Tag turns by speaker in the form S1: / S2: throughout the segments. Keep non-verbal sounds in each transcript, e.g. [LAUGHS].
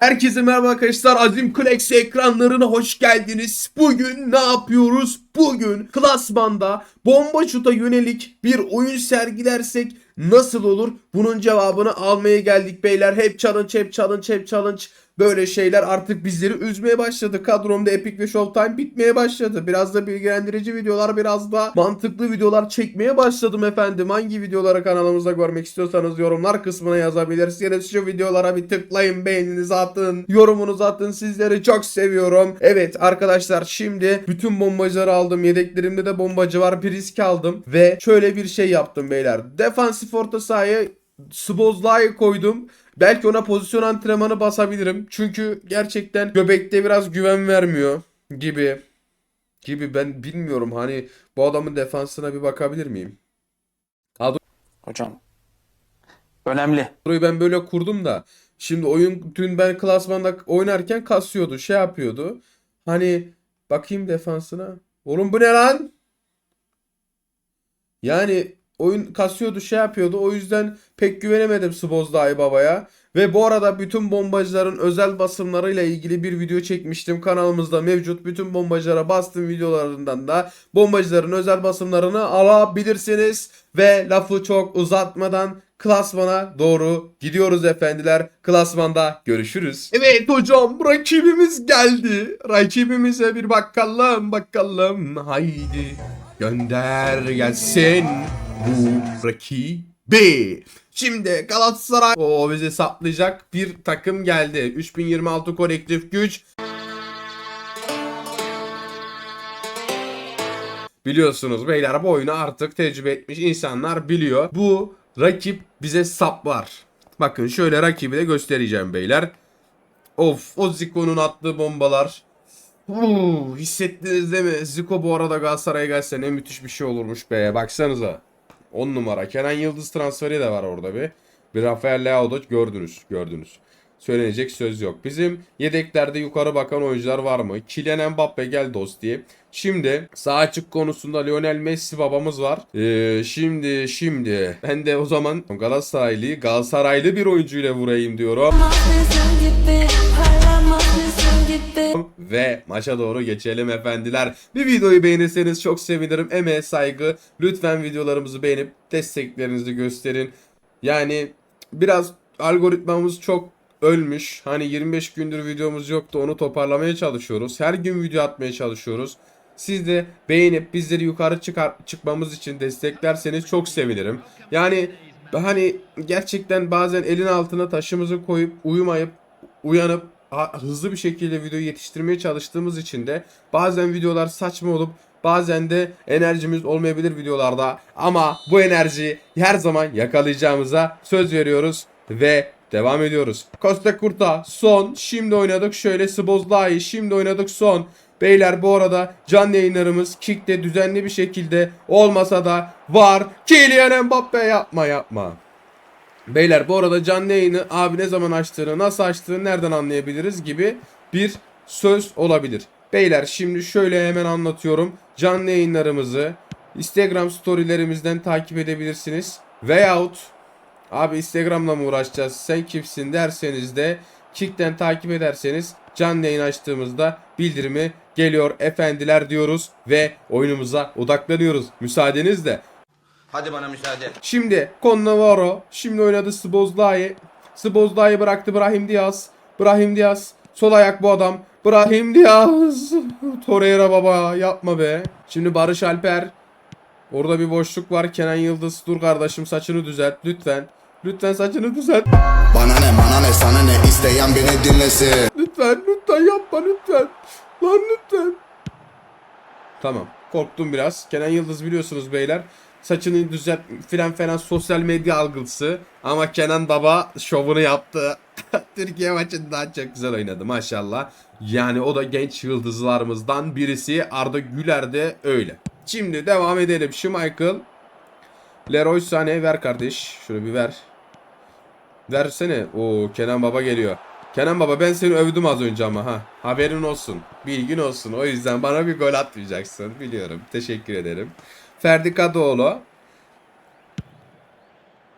S1: Herkese merhaba arkadaşlar. Azim Klex ekranlarına hoş geldiniz. Bugün ne yapıyoruz? Bugün klasmanda bomba şuta yönelik bir oyun sergilersek nasıl olur? Bunun cevabını almaya geldik beyler. Hep challenge, hep challenge, hep challenge. Böyle şeyler artık bizleri üzmeye başladı. Kadromda Epic ve Showtime bitmeye başladı. Biraz da bilgilendirici videolar, biraz da mantıklı videolar çekmeye başladım efendim. Hangi videoları kanalımızda görmek istiyorsanız yorumlar kısmına yazabilirsiniz. Şu videolara bir tıklayın, beğeninizi atın, yorumunuzu atın. Sizleri çok seviyorum. Evet arkadaşlar şimdi bütün bombacıları aldım. Yedeklerimde de bombacı var. Bir risk aldım ve şöyle bir şey yaptım beyler. Defansif orta sahaya Sbozla'yı koydum. Belki ona pozisyon antrenmanı basabilirim. Çünkü gerçekten göbekte biraz güven vermiyor gibi. Gibi ben bilmiyorum hani bu adamın defansına bir bakabilir miyim?
S2: Hocam önemli.
S1: Kadroyu ben böyle kurdum da şimdi oyun dün ben klasmanda oynarken kasıyordu şey yapıyordu. Hani bakayım defansına. Oğlum bu ne lan? Yani oyun kasıyordu şey yapıyordu. O yüzden pek güvenemedim Sbozdai babaya. Ve bu arada bütün bombacıların özel basımlarıyla ilgili bir video çekmiştim. Kanalımızda mevcut. Bütün bombacılara bastım videolarından da bombacıların özel basımlarını alabilirsiniz. Ve lafı çok uzatmadan klasmana doğru gidiyoruz efendiler. Klasmanda görüşürüz. Evet hocam rakibimiz geldi. Rakibimize bir bakalım bakalım. Haydi gönder gelsin bu rakibi. Şimdi Galatasaray o bizi saplayacak bir takım geldi. 3026 kolektif güç. Biliyorsunuz beyler bu oyunu artık tecrübe etmiş insanlar biliyor. Bu rakip bize saplar. Bakın şöyle rakibi de göstereceğim beyler. Of o Zico'nun attığı bombalar. Uuu, hissettiniz değil mi? Zico bu arada Galatasaray'a gelse ne müthiş bir şey olurmuş be. Baksanıza. 10 numara. Kenan Yıldız transferi de var orada bir. Bir Rafael Leao da gördünüz. Gördünüz. Söylenecek söz yok. Bizim yedeklerde yukarı bakan oyuncular var mı? Kylian Mbappe gel dost diye. Şimdi sağ açık konusunda Lionel Messi babamız var. Ee, şimdi şimdi ben de o zaman Galatasaraylı Galatasaraylı bir oyuncuyla vurayım diyorum. Ve maça doğru geçelim efendiler. Bir videoyu beğenirseniz çok sevinirim. Emeğe saygı. Lütfen videolarımızı beğenip desteklerinizi gösterin. Yani biraz algoritmamız çok ölmüş. Hani 25 gündür videomuz yoktu. Onu toparlamaya çalışıyoruz. Her gün video atmaya çalışıyoruz. Siz de beğenip bizleri yukarı çıkar çıkmamız için desteklerseniz çok sevinirim. Yani hani gerçekten bazen elin altına taşımızı koyup uyumayıp uyanıp hızlı bir şekilde video yetiştirmeye çalıştığımız için de bazen videolar saçma olup bazen de enerjimiz olmayabilir videolarda ama bu enerjiyi her zaman yakalayacağımıza söz veriyoruz ve devam ediyoruz. Costa Curta son şimdi oynadık şöyle Sbozlai şimdi oynadık son Beyler bu arada canlı yayınlarımız Kick'te düzenli bir şekilde olmasa da var. Kylian Mbappe yapma yapma. Beyler bu arada canlı yayını abi ne zaman açtığını, nasıl açtığını nereden anlayabiliriz gibi bir söz olabilir. Beyler şimdi şöyle hemen anlatıyorum. Canlı yayınlarımızı Instagram storylerimizden takip edebilirsiniz. Veyahut abi Instagram'la mı uğraşacağız sen kimsin derseniz de Kick'ten takip ederseniz canlı yayın açtığımızda bildirimi geliyor efendiler diyoruz ve oyunumuza odaklanıyoruz. Müsaadenizle.
S3: Hadi bana müsaade.
S1: Şimdi Cannavaro. Şimdi oynadı Sbozlai. Sbozlai bıraktı Brahim Diaz. Brahim Diaz. Sol ayak bu adam. Brahim Diaz. [LAUGHS] Torreira baba yapma be. Şimdi Barış Alper. Orada bir boşluk var. Kenan Yıldız dur kardeşim saçını düzelt lütfen. Lütfen saçını düzelt.
S4: Bana ne bana ne sana ne isteyen beni dinlesin
S1: Lütfen lütfen yapma lütfen. Lan lütfen. Tamam. Korktum biraz. Kenan Yıldız biliyorsunuz beyler. Saçını düzelt filan falan sosyal medya algısı. Ama Kenan Baba şovunu yaptı. [LAUGHS] Türkiye maçında çok güzel oynadı maşallah. Yani o da genç yıldızlarımızdan birisi. Arda Güler de öyle. Şimdi devam edelim. Schmeichel. Leroy Sané ver kardeş. Şunu bir ver. Versene. Oo Kenan Baba geliyor. Kenan Baba ben seni övdüm az önce ama ha. Haberin olsun. Bilgin olsun. O yüzden bana bir gol atmayacaksın. Biliyorum. Teşekkür ederim. Ferdi Kadıoğlu.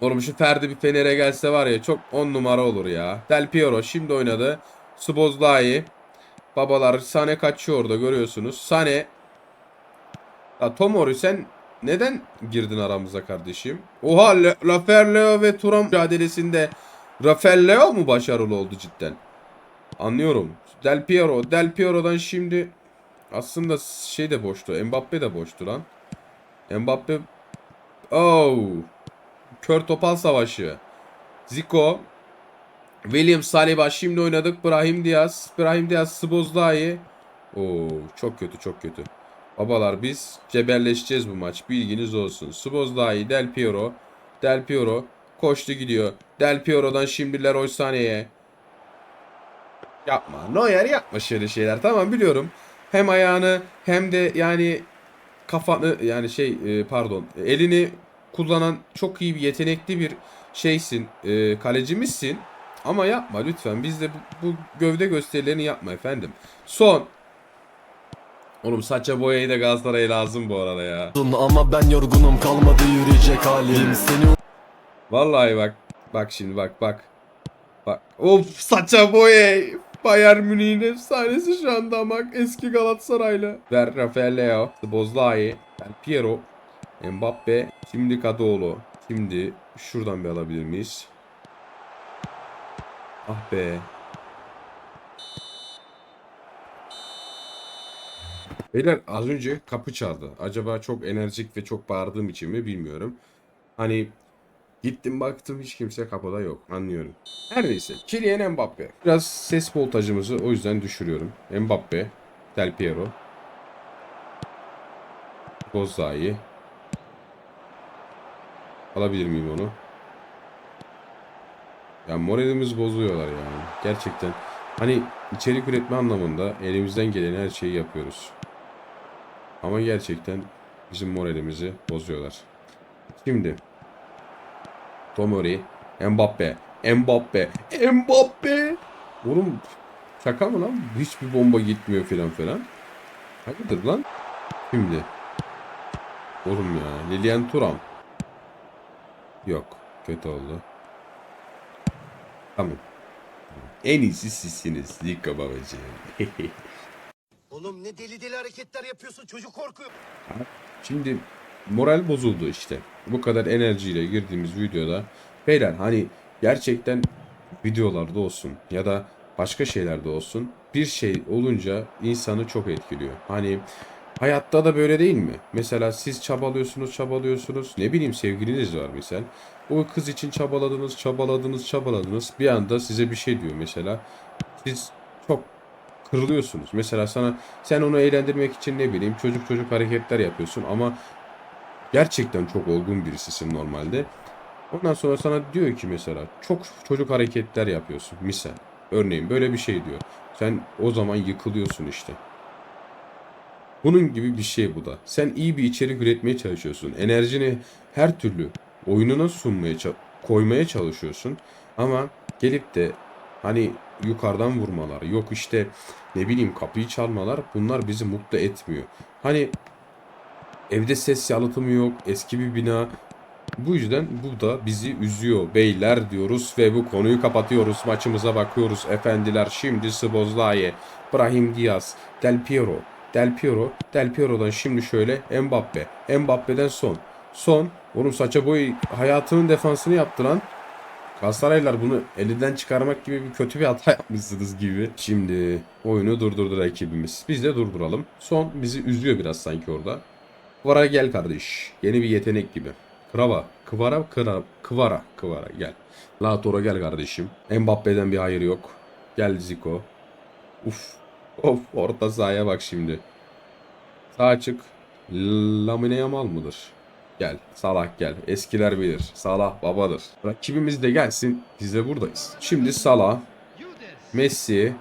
S1: Oğlum şu Ferdi bir Fener'e gelse var ya çok 10 numara olur ya. Del Piero şimdi oynadı. Szoboszlai. Babalar Sane kaçıyor orada görüyorsunuz. Sane. Ya Tomori sen neden girdin aramıza kardeşim? Oha Rafael Leo ve Turam mücadelesinde Rafael Leo mu başarılı oldu cidden? Anlıyorum. Del Piero. Del Piero'dan şimdi aslında şey de boştu. Mbappe de boştu lan. Mbappe Oh. Kör topal savaşı. Zico. William Saliba şimdi oynadık. Brahim Diaz. Brahim Diaz Szoboszlai. Oo çok kötü çok kötü. Babalar biz cebelleşeceğiz bu maç. Bilginiz olsun. Szoboszlai, Del Piero. Del Piero koştu gidiyor. Del Piero'dan şimdi Leroy Sané'ye. Yapma. Neuer yapma şöyle şeyler. Tamam biliyorum. Hem ayağını hem de yani kafanı yani şey e, pardon elini kullanan çok iyi bir yetenekli bir şeysin. E, kalecimizsin. Ama yapma lütfen. Biz de bu, bu gövde gösterilerini yapma efendim. Son. Oğlum saça boyayı da Galatasaray'a lazım bu arada ya.
S5: Ama ben yorgunum kalmadı yürüyecek halim Seni
S1: Vallahi bak. Bak şimdi bak bak. Bak. Of saça boya. Bayern Münih'in efsanesi şu anda ama eski Galatasaraylı. Ver Rafael Leo. Bozlai. Del Piero. Mbappe. Şimdi Kadıoğlu. Şimdi şuradan bir alabilir miyiz? Ah be. Beyler az önce kapı çaldı. Acaba çok enerjik ve çok bağırdığım için mi bilmiyorum. Hani Gittim baktım hiç kimse kapıda yok. Anlıyorum. Her neyse. Kylian Mbappe. Biraz ses voltajımızı o yüzden düşürüyorum. Mbappe. Del Piero. Bozzai. Alabilir miyim onu? Ya moralimiz bozuyorlar yani. Gerçekten. Hani içerik üretme anlamında elimizden gelen her şeyi yapıyoruz. Ama gerçekten bizim moralimizi bozuyorlar. Şimdi Tomori, Mbappe, Mbappe, Mbappe. Oğlum şaka mı lan? Hiçbir bomba gitmiyor filan filan. Hayırdır lan? Şimdi. Oğlum ya. Lilian Turam. Yok. Kötü oldu. Tamam. En iyisi sizsiniz. Dikkat babacığım. [LAUGHS]
S6: Oğlum ne deli deli hareketler yapıyorsun çocuk korkuyor.
S1: Şimdi moral bozuldu işte. Bu kadar enerjiyle girdiğimiz videoda beyler hani gerçekten videolarda olsun ya da başka şeylerde olsun bir şey olunca insanı çok etkiliyor. Hani hayatta da böyle değil mi? Mesela siz çabalıyorsunuz, çabalıyorsunuz. Ne bileyim sevgiliniz var misal. O kız için çabaladınız, çabaladınız, çabaladınız. Bir anda size bir şey diyor mesela. Siz çok kırılıyorsunuz. Mesela sana sen onu eğlendirmek için ne bileyim çocuk çocuk hareketler yapıyorsun ama gerçekten çok olgun birisisin normalde. Ondan sonra sana diyor ki mesela çok çocuk hareketler yapıyorsun misal. Örneğin böyle bir şey diyor. Sen o zaman yıkılıyorsun işte. Bunun gibi bir şey bu da. Sen iyi bir içerik üretmeye çalışıyorsun. Enerjini her türlü oyununa sunmaya koymaya çalışıyorsun. Ama gelip de hani yukarıdan vurmalar, yok işte ne bileyim kapıyı çalmalar bunlar bizi mutlu etmiyor. Hani evde ses yalıtımı yok, eski bir bina. Bu yüzden bu da bizi üzüyor beyler diyoruz ve bu konuyu kapatıyoruz. Maçımıza bakıyoruz efendiler. Şimdi Szoboszlai, Brahim Diaz, Del Piero, Del Piero, Del Piero'dan şimdi şöyle Mbappe, Mbappe'den son. Son, oğlum saça boyu hayatının defansını yaptı lan. Galatasaraylılar bunu elinden çıkarmak gibi bir kötü bir hata [LAUGHS] yapmışsınız gibi. Şimdi oyunu durdurdu rakibimiz. Biz de durduralım. Son bizi üzüyor biraz sanki orada. Kıvara gel kardeş. Yeni bir yetenek gibi. Krava. Kıvara, kıra, kıvara, kıvara gel. Lautaro gel kardeşim. Mbappe'den bir hayır yok. Gel Zico. Uf. Of orta sahaya bak şimdi. Sağ açık. Lamine Yamal mıdır? Gel. Salah gel. Eskiler bilir. Salah babadır. Rakibimiz de gelsin. Biz de buradayız. Şimdi Salah. Messi.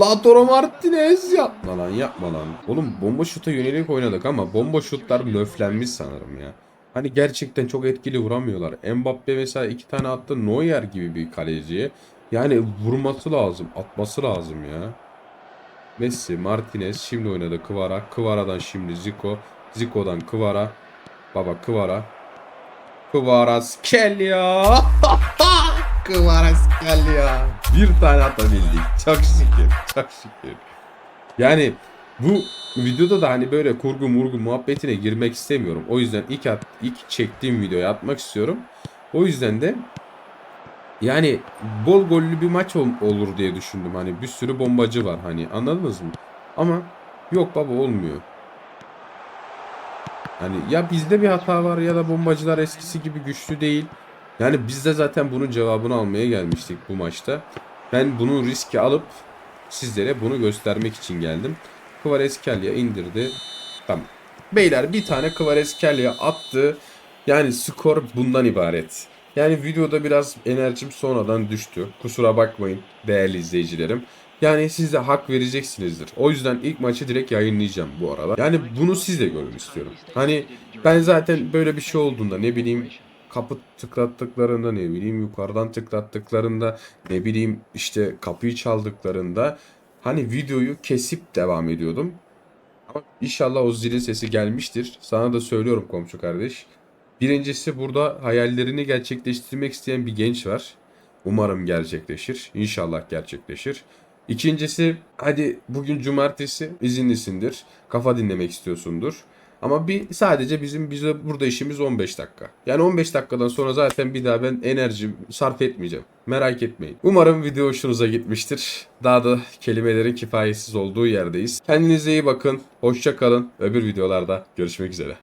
S1: Lautaro Martinez yapma lan yapma lan. Oğlum bomba şuta yönelik oynadık ama bomba şutlar löflenmiş sanırım ya. Hani gerçekten çok etkili vuramıyorlar. Mbappe mesela iki tane attı Neuer gibi bir kaleciye. Yani vurması lazım, atması lazım ya. Messi, Martinez şimdi oynadı Kvara. Kvara'dan şimdi Zico. Zico'dan Kvara. Baba [LAUGHS] Kvara. Kvaratskhelia. Kvaratskhelia. Bir tane atabildik. Çok şükür. Çok şükür. Yani bu videoda da hani böyle kurgu murgu muhabbetine girmek istemiyorum. O yüzden ilk at, ilk çektiğim videoyu atmak istiyorum. O yüzden de yani bol gollü bir maç ol- olur diye düşündüm. Hani bir sürü bombacı var hani anladınız mı? Ama yok baba olmuyor. Hani ya bizde bir hata var ya da bombacılar eskisi gibi güçlü değil. Yani biz de zaten bunun cevabını almaya gelmiştik bu maçta. Ben bunu riski alıp sizlere bunu göstermek için geldim. Kvaratskhelia indirdi. Tamam. Beyler bir tane Kvaratskhelia attı. Yani skor bundan ibaret. Yani videoda biraz enerjim sonradan düştü. Kusura bakmayın değerli izleyicilerim. Yani siz de hak vereceksinizdir. O yüzden ilk maçı direkt yayınlayacağım bu arada. Yani bunu siz de görün istiyorum. Hani ben zaten böyle bir şey olduğunda ne bileyim kapı tıklattıklarında ne bileyim yukarıdan tıklattıklarında ne bileyim işte kapıyı çaldıklarında hani videoyu kesip devam ediyordum. Ama inşallah o zilin sesi gelmiştir. Sana da söylüyorum komşu kardeş. Birincisi burada hayallerini gerçekleştirmek isteyen bir genç var. Umarım gerçekleşir. İnşallah gerçekleşir. İkincisi hadi bugün cumartesi izinlisindir. Kafa dinlemek istiyorsundur. Ama bir sadece bizim bize burada işimiz 15 dakika. Yani 15 dakikadan sonra zaten bir daha ben enerji sarf etmeyeceğim. Merak etmeyin. Umarım video hoşunuza gitmiştir. Daha da kelimelerin kifayetsiz olduğu yerdeyiz. Kendinize iyi bakın. Hoşça kalın. Öbür videolarda görüşmek üzere.